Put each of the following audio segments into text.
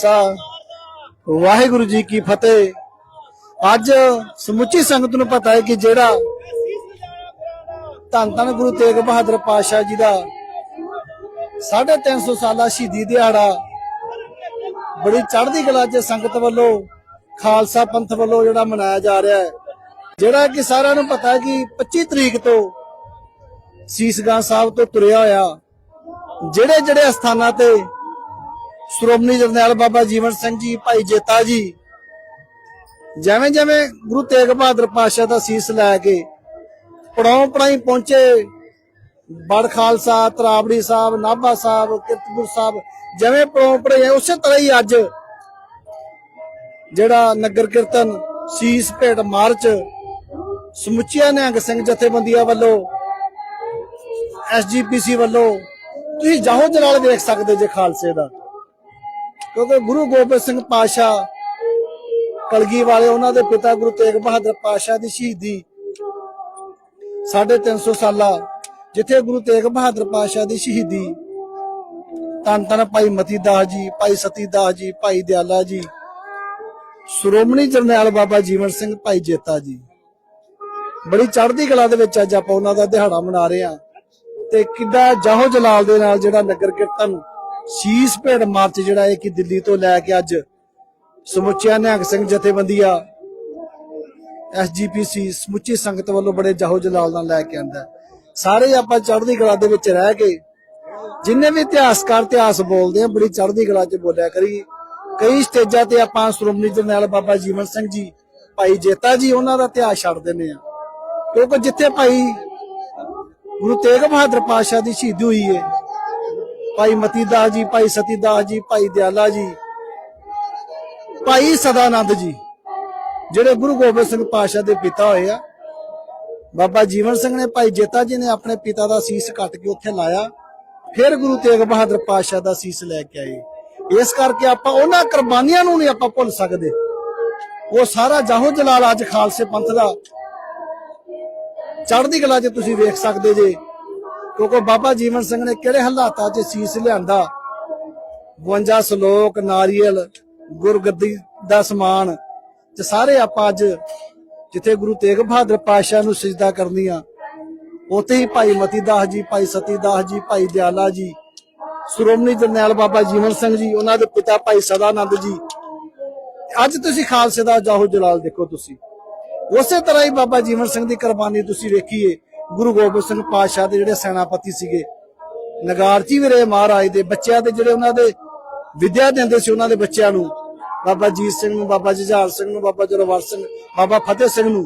ਖਾਲਸਾ। ਵਾਹਿਗੁਰੂ ਜੀ ਕੀ ਫਤਿਹ। ਅੱਜ ਸਮੁੱਚੀ ਸੰਗਤ ਨੂੰ ਪਤਾ ਹੈ ਕਿ ਜਿਹੜਾ ਧੰਨ ਧੰਨ ਗੁਰੂ ਤੇਗ ਬਹਾਦਰ ਪਾਤਸ਼ਾਹ ਜੀ ਦਾ 350 ਸਾਲਾ ਸ਼ਹੀਦੀ ਦਿਹਾੜਾ, ਬੜੀ ਚੜ੍ਹਦੀ ਕਲਾ 'ਚ ਸੰਗਤ ਵੱਲੋਂ, ਖਾਲਸਾ ਪੰਥ ਵੱਲੋਂ ਜਿਹੜਾ ਮਨਾਇਆ ਜਾ ਰਿਹਾ ਹੈ। ਜਿਹੜਾ ਕਿ ਸਾਰਿਆਂ ਨੂੰ ਪਤਾ ਹੈ ਕਿ 25 ਤਰੀਕ ਤੋਂ ਸੀਸਗਾਂ ਸਾਹਿਬ ਤੋਂ ਤੁਰਿਆ ਹੋਇਆ ਜਿਹੜੇ ਜਿਹੜੇ ਸਥਾਨਾਂ ਤੇ ਸ਼੍ਰੋਮਣੀ ਜਰਨੈਲ ਬਾਬਾ ਜੀਵਨ ਸਿੰਘ ਜੀ, ਭਾਈ ਜੇਤਾ ਜੀ। ਜਿਵੇਂ ਜਿਵੇਂ ਗੁਰੂ ਤੇਗ ਬਹਾਦਰ ਪਾਤਸ਼ਾਹ ਦਾ ਸੀਸ ਲੈ ਕੇ ਪੜਾਉ ਪੜਾਈ ਪਹੁੰਚੇ, ਬੜ ਖਾਲਸਾ ਤਰਾਬੜੀ ਸਾਹਿਬ, ਨਾਭਾ ਸਾਹਿਬ, ਕਿਰਤਪੁਰ ਸਾਹਿਬ, ਜਿਵੇਂ ਪੜਾਉ ਪੜਾਈ ਉਸੇ ਤਰ੍ਹਾਂ ਹੀ ਅੱਜ ਜਿਹੜਾ ਨਗਰ ਕੀਰਤਨ ਸੀਸ ਭੇਟ ਮਾਰਚ, ਸਮੁੱਚੀਆਂ ਨਿਹੰਗ ਸਿੰਘ ਜਥੇਬੰਦੀਆਂ ਵੱਲੋਂ ਐਸਜੀਪੀਸੀ ਵੱਲੋਂ, ਤੁਸੀਂ ਜਾਹੋ ਜਲਾਲ ਵੇਖ ਸਕਦੇ ਜੇ ਖਾਲਸੇ ਦਾ। ਕਿਉਂਕਿ ਗੁਰੂ ਗੋਬਿੰਦ ਸਿੰਘ ਪਾਸ਼ਾ ਕਲਗੀ ਵਾਲੇ ਉਹਨਾਂ ਦੇ ਪਿਤਾ ਗੁਰੂ ਤੇਗ ਬਹਾਦਰ ਪਾਸ਼ਾ ਦੀ ਸ਼ਹੀਦੀ 350 ਸਾਲਾ, ਜਿੱਥੇ ਗੁਰੂ ਤੇਗ ਬਹਾਦਰ ਪਾਸ਼ਾ ਦੀ ਸ਼ਹੀਦੀ। ਤਨ ਤਨ ਭਾਈ ਮਤੀ ਦਾਸ ਜੀ, ਭਾਈ ਸਤੀ ਦਾਸ ਜੀ, ਭਾਈ ਦਿਆਲਾ ਜੀ, ਸ਼੍ਰੋਮਣੀ ਜਰਨੈਲ ਬਾਬਾ ਜੀਵਨ ਸਿੰਘ, ਭਾਈ ਜੇਤਾ ਜੀ। ਬੜੀ ਚੜ੍ਹਦੀ ਕਲਾ ਦੇ ਵਿੱਚ ਅੱਜ ਆਪਾਂ ਉਹਨਾਂ ਦਾ ਦਿਹਾੜਾ ਮਨਾ ਰਹੇ ਹਾਂ ਤੇ ਕਿੱਡਾ ਜਾਹੋ ਜਲਾਲ ਦੇ ਨਾਲ ਜਿਹੜਾ ਨਗਰ ਕੀਰਤਨ ਸ਼ੀਸ ਭੇੜ ਮਾਰਚ ਜਿਹੜਾ ਹੈ ਕਿ ਦਿੱਲੀ ਤੋਂ ਲੈ ਕੇ ਅੱਜ ਸਮੁੱਚਿਆ ਨਿਹੰਗ ਸਿੰਘ ਜਥੇਬੰਦੀਆਂ ਐਸਜੀਪੀਸੀ ਸਮੁੱਚੀ ਸੰਗਤ ਵੱਲੋਂ ਬੜੇ ਜਾਹੋ ਜਲਾਲ ਨਾਲ ਲੈ ਕੇ ਆਂਦਾ ਸਾਰੇ ਆਪਾਂ ਚੜ੍ਹਦੀ ਕਲਾ ਦੇ ਵਿੱਚ ਰਹਿ ਕੇ ਜਿੰਨੇ ਵੀ ਇਤਿਹਾਸਕਾਰ ਇਤਿਹਾਸ ਬੋਲਦੇ ਆ, ਬੜੀ ਚੜ੍ਹਦੀ ਕਲਾ 'ਚ ਬੋਲਿਆ ਕਰੀ। ਕਈ ਸਟੇਜਾਂ ਤੇ ਆਪਾਂ ਸ਼੍ਰੋਮਣੀ ਜਰਨੈਲ ਬਾਬਾ ਜੀਵਨ ਸਿੰਘ ਜੀ, ਭਾਈ ਜੇਤਾ ਜੀ, ਉਹਨਾਂ ਦਾ ਇਤਿਹਾਸ ਛੱਡ ਦਿੰਦੇ ਆ। ਕਿਉਂਕਿ ਜਿੱਥੇ ਭਾਈ ਗੁਰੂ ਤੇਗ ਬਹਾਦਰ ਪਾਤਸ਼ਾਹ ਦੀ ਸ਼ਹੀਦੀ ਹੋਈ ਹੈ ਭਾਈ ਮਤੀ ਦਾਸ ਜੀ, ਭਾਈ ਸਤੀ ਦਾਸ ਜੀ, ਭਾਈ ਦਿਆਲਾ ਜੀ, ਭਾਈ ਸਦਾਨੰਦ ਜੀ, ਜਿਹੜੇ ਗੁਰੂ ਗੋਬਿੰਦ ਸਿੰਘ ਪਾਤਸ਼ਾਹ ਦੇ ਪਿਤਾ ਹੋਏ ਆ। ਬਾਬਾ ਜੀਵਨ ਸਿੰਘ ਨੇ ਭਾਈ ਜੇਤਾ ਜੀ ਨੇ ਆਪਣੇ ਪਿਤਾ ਦਾ ਸੀਸ ਕੱਟ ਕੇ ਉੱਥੇ ਲਾਇਆ। ਫਿਰ ਗੁਰੂ ਤੇਗ ਬਹਾਦਰ ਪਾਤਸ਼ਾਹ ਦਾ ਸੀਸ ਲੈ ਕੇ ਆਏ। ਇਸ ਕਰਕੇ ਆਪਾਂ ਉਹਨਾਂ ਕੁਰਬਾਨੀਆਂ ਨੂੰ ਨਹੀਂ ਆਪਾਂ ਭੁੱਲ ਸਕਦੇ। ਉਹ ਸਾਰਾ ਜਾਹੋ ਜਲਾਲ ਅੱਜ ਖਾਲਸੇ ਪੰਥ ਦਾ। ਚੜ੍ਹਦੀ ਕਲਾ 'ਚ ਤੁਸੀਂ ਵੇਖ ਸਕਦੇ ਜੇ। ਕਿਉਂਕਿ ਬਾਬਾ ਜੀਵਨ ਸਿੰਘ ਨੇ ਕਿਹੜੇ ਹਾਲਾਤਾਂ 'ਚ ਸੀਸ ਲਿਆਂਦਾ? 52 ਸ਼ਲੋਕ, ਨਾਰੀਅਲ, ਗੁਰਗੱਦੀ ਦਾ ਸਮਾਨ ਤੇ ਸਾਰੇ ਆਪਾਂ ਅੱਜ ਜਿੱਥੇ ਗੁਰੂ ਤੇਗ ਬਹਾਦਰ ਪਾਤਸ਼ਾਹ ਨੂੰ ਸਜਦਾ ਕਰਨੀਆਂ, ਉੱਥੇ ਹੀ ਭਾਈ ਮਤੀ ਦਾਸ ਜੀ, ਭਾਈ ਸਤੀ ਦਾਸ ਜੀ, ਭਾਈ ਦਿਆਲਾ ਜੀ, ਸ਼੍ਰੋਮਣੀ ਜਰਨੈਲ ਬਾਬਾ ਜੀਵਨ ਸਿੰਘ ਜੀ, ਉਹਨਾਂ ਦੇ ਪਿਤਾ ਭਾਈ ਸਦਾਨੰਦ ਜੀ। ਅੱਜ ਤੁਸੀਂ ਖਾਲਸੇ ਦਾ ਜਾਹੋ ਜਲਾਲ ਦੇਖੋ ਤੁਸੀਂ। ਉਸੇ ਤਰ੍ਹਾਂ ਹੀ ਬਾਬਾ ਜੀਵਨ ਸਿੰਘ ਦੀ ਕੁਰਬਾਨੀ ਤੁਸੀਂ ਵੇਖੀਏ। ਗੁਰੂ ਗੋਬਿੰਦ ਸਿੰਘ ਪਾਤਸ਼ਾਹ ਦੇ ਜਿਹੜੇ ਸੈਨਾਪਤੀ ਸੀਗੇ ਨਗਾਰਚੀ ਵੀਰੇ ਮਹਾਰਾਜ ਦੇ, ਬੱਚਿਆਂ ਦੇ ਜਿਹੜੇ ਉਹਨਾਂ ਦੇ ਵਿਦਿਆ ਦਿੰਦੇ ਸੀ ਉਹਨਾਂ ਦੇ ਬੱਚਿਆਂ ਨੂੰ, ਬਾਬਾ ਜੀਤ ਸਿੰਘ ਨੂੰ, ਬਾਬਾ ਜੁਝਾਰ ਸਿੰਘ ਨੂੰ, ਬਾਬਾ ਜੋਰਾਵਰ ਸਿੰਘ, ਬਾਬਾ ਫਤਿਹ ਸਿੰਘ ਨੂੰ।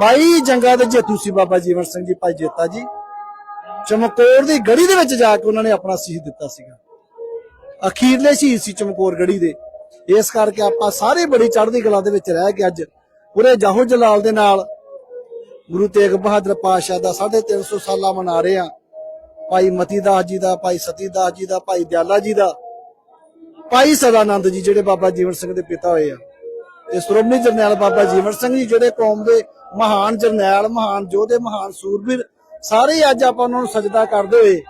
22 ਜੰਗਾਂ ਦੇ ਜੇਤੂ ਸੀ ਬਾਬਾ ਜੀਵਨ ਸਿੰਘ ਜੀ, ਭਾਈ ਜੇਤਾ ਜੀ। ਚਮਕੌਰ ਦੀ ਗੜੀ ਦੇ ਵਿੱਚ ਜਾ ਕੇ ਉਹਨਾਂ ਨੇ ਆਪਣਾ ਸ਼ਹੀਦ ਦਿੱਤਾ ਸੀਗਾ। ਅਖੀਰਲੇ ਸ਼ਹੀਦ ਸੀ ਚਮਕੌਰ ਗੜੀ ਦੇ। ਇਸ ਕਰਕੇ ਆਪਾਂ ਸਾਰੇ ਬੜੀ ਚੜ੍ਹਦੀ ਕਲਾ ਦੇ ਵਿੱਚ ਰਹਿ ਕੇ ਅੱਜ ਪੂਰੇ ਜਾਹੋ ਜਲਾਲ ਦੇ ਨਾਲ ਗੁਰੂ ਤੇਗ ਬਹਾਦਰ ਪਾਤਸ਼ਾਹ ਦਾ 350 ਸਾਲਾ ਮਨਾ ਰਹੇ ਆ ਭਾਈ ਮਤੀ ਜੀ ਦਾ, ਭਾਈ ਸਤੀ ਜੀ ਦਾ, ਭਾਈ ਦਿਆਲਾ ਜੀ ਦਾ, ਭਾਈ ਸਦਾਨੰਦ ਜੀ ਜਿਹੜੇ ਬਾਬਾ ਜੀਵਨ ਸਿੰਘ ਦੇ ਪਿਤਾ ਹੋਏ ਆ। ਤੇ ਸ਼੍ਰੋਮਣੀ ਜਰਨੈਲ ਬਾਬਾ ਜੀਵਨ ਸਿੰਘ ਜੀ ਜਿਹੜੇ ਕੌਮ ਦੇ ਮਹਾਨ ਜਰਨੈਲ, ਮਹਾਨ ਯੋਧੇ, ਮਹਾਨ ਸੂਰਬੀਰ, ਸਾਰੇ ਅੱਜ ਆਪਾਂ ਉਹਨਾਂ ਨੂੰ ਸਜਦਾ ਕਰਦੇ ਹੋਏ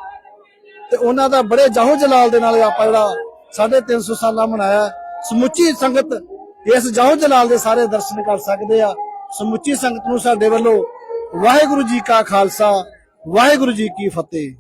ਤੇ ਉਹਨਾਂ ਦਾ ਬੜੇ ਜਾਹੋ ਜਲਾਲ ਦੇ ਨਾਲ ਆਪਾਂ ਜਿਹੜਾ 350 ਸਾਲਾ ਮਨਾਇਆ। ਸਮੁੱਚੀ ਸੰਗਤ ਇਸ ਜਾਹੋ ਜਲਾਲ ਦੇ ਸਾਰੇ ਦਰਸ਼ਨ ਕਰ ਸਕਦੇ ਆ। ਸਮੁੱਚੀ ਸੰਗਤ ਨੂੰ ਸਾਡੇ ਵੱਲੋਂ ਵਾਹਿਗੁਰੂ ਜੀ ਕਾ ਖਾਲਸਾ ਵਾਹਿਗੁਰੂ ਜੀ ਕੀ ਫਤਿਹ।